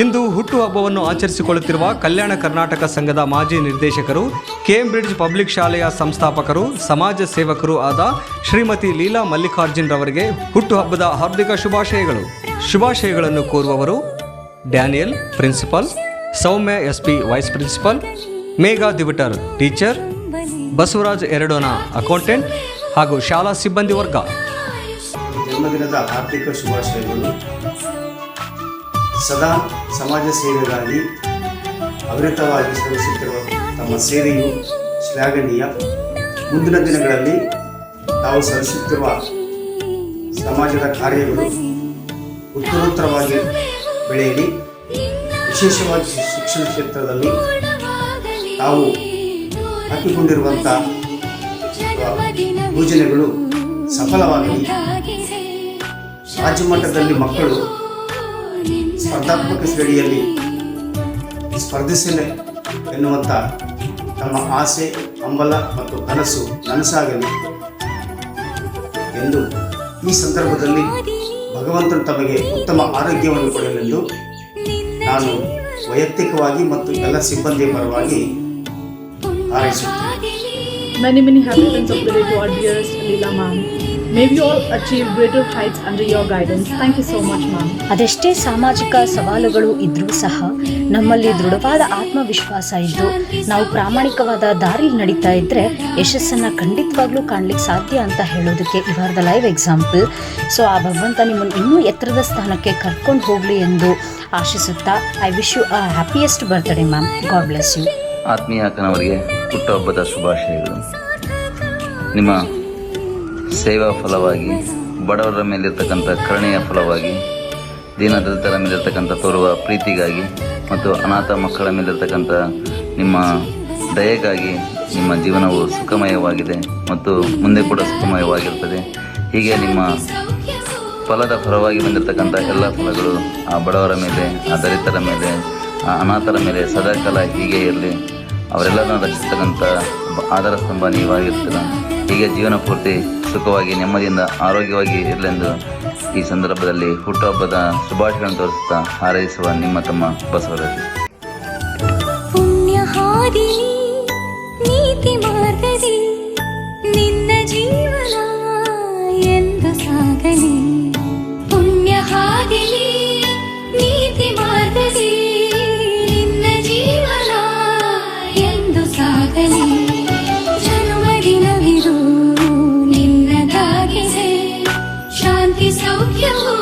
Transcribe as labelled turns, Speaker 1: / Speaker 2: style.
Speaker 1: ಇಂದು ಹುಟ್ಟುಹಬ್ಬವನ್ನು ಆಚರಿಸಿಕೊಳ್ಳುತ್ತಿರುವ ಕಲ್ಯಾಣ ಕರ್ನಾಟಕ ಸಂಘದ ಮಾಜಿ ನಿರ್ದೇಶಕರು, ಕೇಂಬ್ರಿಡ್ಜ್ ಪಬ್ಲಿಕ್ ಶಾಲೆಯ ಸಂಸ್ಥಾಪಕರು, ಸಮಾಜ ಸೇವಕರು ಆದ ಶ್ರೀಮತಿ ಲೀಲಾ ಮಲ್ಲಿಕಾರ್ಜುನ್ ರವರಿಗೆ ಹುಟ್ಟುಹಬ್ಬದ ಹಾರ್ದಿಕ ಶುಭಾಶಯಗಳು. ಶುಭಾಶಯಗಳನ್ನು ಕೋರುವವರು Daniel principal, Soumya S P vice principal, Megha ದಿವಿಟರ್ teacher, Basavaraj ಎರಡೋನಾ ಅಕೌಂಟೆಂಟ್ ಹಾಗೂ ಶಾಲಾ ಸಿಬ್ಬಂದಿ ವರ್ಗ.
Speaker 2: ಜನ್ಮದಿನದ ಆರ್ಥಿಕ ಶುಭಾಶಯಗಳು. ಸದಾ ಸಮಾಜ ಸೇವೆಗಾಗಿ ಅವಿರತವಾಗಿ ಸಲ್ಲಿಸುತ್ತಿರುವ ತಮ್ಮ ಸೇವೆಯು ಶ್ಲಾಘನೀಯ. ಮುಂದಿನ ದಿನಗಳಲ್ಲಿ ತಾವು ಸಲ್ಲಿಸುತ್ತಿರುವ ಸಮಾಜದ ಕಾರ್ಯಗಳು ಉತ್ತರೋತ್ತರವಾಗಿ ಬೆಳೆಯಲಿ. ವಿಶೇಷವಾಗಿ ಶಿಕ್ಷಣ ಕ್ಷೇತ್ರದಲ್ಲಿ ತಾವು ಹಾಕಿಕೊಂಡಿರುವಂಥ ಯೋಜನೆಗಳು ಸಫಲವಾಗಲಿ ರಾಜ್ಯ ಮಟ್ಟದಲ್ಲಿ ಮಕ್ಕಳು ಸ್ಪರ್ಧಾತ್ಮಕ ಶ್ರೇಣಿಯಲ್ಲಿ ಸ್ಪರ್ಧಿಸಲೇ ಎನ್ನುವಂಥ ತಮ್ಮ ಆಸೆ, ಹಂಬಲ ಮತ್ತು ಕನಸು ನನಸಾಗಲಿ ಎಂದು ಈ ಸಂದರ್ಭದಲ್ಲಿ ಭಗವಂತನು ತಮಗೆ ಉತ್ತಮ ಆರೋಗ್ಯವನ್ನು ಕೊಡಲೆಂದು ನಾನು ವೈಯಕ್ತಿಕವಾಗಿ ಮತ್ತು ಎಲ್ಲ ಸಿಬ್ಬಂದಿಯ ಪರವಾಗಿ ಹಾರೈಸುತ್ತೇನೆ.
Speaker 3: Many, many happy returns of the day to our dearest Leela ma'am. May we all achieve greater heights under your guidance. Thank you so much, ma'am.
Speaker 4: ಅದೆಷ್ಟೇ ಸಾಮಾಜಿಕ ಸವಾಲುಗಳು ಇದ್ರೂ ಸಹ ನಮ್ಮಲ್ಲಿ ದೃಢವಾದ ಆತ್ಮವಿಶ್ವಾಸ ಇದ್ದು ನಾವು ಪ್ರಾಮಾಣಿಕವಾದ ದಾರಿ ನಡೀತಾ ಇದ್ರೆ ಯಶಸ್ಸನ್ನು ಖಂಡಿತವಾಗ್ಲೂ ಕಾಣ್ಲಿಕ್ಕೆ ಸಾಧ್ಯ ಅಂತ ಹೇಳೋದಕ್ಕೆ ಇವಾರ್ ದ ಲೈವ್ ಎಕ್ಸಾಂಪಲ್ ಸೊ ಆ ಭಗವಂತ ನಿಮ್ಮನ್ನು ಇನ್ನೂ ಎತ್ತರದ ಸ್ಥಾನಕ್ಕೆ ಕರ್ಕೊಂಡು ಹೋಗಲಿ ಎಂದು ಆಶಿಸುತ್ತಾ I wish you a happiest birthday ma'am God bless you
Speaker 5: ಆತ್ಮೀಯ ಅಕ್ಕನವರಿಗೆ ಹುಟ್ಟುಹಬ್ಬದ ಶುಭಾಶಯಗಳು. ನಿಮ್ಮ ಸೇವಾ ಫಲವಾಗಿ, ಬಡವರ ಮೇಲಿರ್ತಕ್ಕಂಥ ಕರುಣೆಯ ಫಲವಾಗಿ ದೀನದಲಿತರ ಮೇಲಿರ್ತಕ್ಕಂಥ ತೋರುವ ಪ್ರೀತಿಗಾಗಿ ಮತ್ತು ಅನಾಥ ಮಕ್ಕಳ ಮೇಲಿರ್ತಕ್ಕಂಥ ನಿಮ್ಮ ದಯೆಗಾಗಿ ನಿಮ್ಮ ಜೀವನವು ಸುಖಮಯವಾಗಿದೆ ಮತ್ತು ಮುಂದೆ ಕೂಡ ಸುಖಮಯವಾಗಿರ್ತದೆ ಹೀಗೆ ನಿಮ್ಮ ಫಲದ ಫಲವಾಗಿ ಬಂದಿರತಕ್ಕಂಥ ಎಲ್ಲ ಫಲಗಳು ಆ ಬಡವರ ಮೇಲೆ, ಆ ದಲಿತರ ಮೇಲೆ, ಆ ಅನಾಥರ ಮೇಲೆ ಸದಾಕಾಲ ಹೀಗೆ ಇರಲಿ. ಅವರೆಲ್ಲರನ್ನ ರಕ್ಷಿಸ್ತಕ್ಕಂಥ ಆಧಾರ ಸ್ತಂಭ ನೀವಾಗಿರ್ತೀರ ಹೀಗೆ ಜೀವನ ಪೂರ್ತಿ ಸುಖವಾಗಿ, ನೆಮ್ಮದಿಯಿಂದ, ಆರೋಗ್ಯವಾಗಿ ಇರಲೆಂದು ಈ ಸಂದರ್ಭದಲ್ಲಿ ಹುಟ್ಟುಹಬ್ಬದ ಶುಭಾಶಯಗಳನ್ನು ತೋರಿಸುತ್ತಾ ಹಾರೈಸುವ ನಿಮ್ಮ ತಮ್ಮ ಬಸವರಾಜು. ನೀತಿ ಮಾರ್ಗದಿ you, you.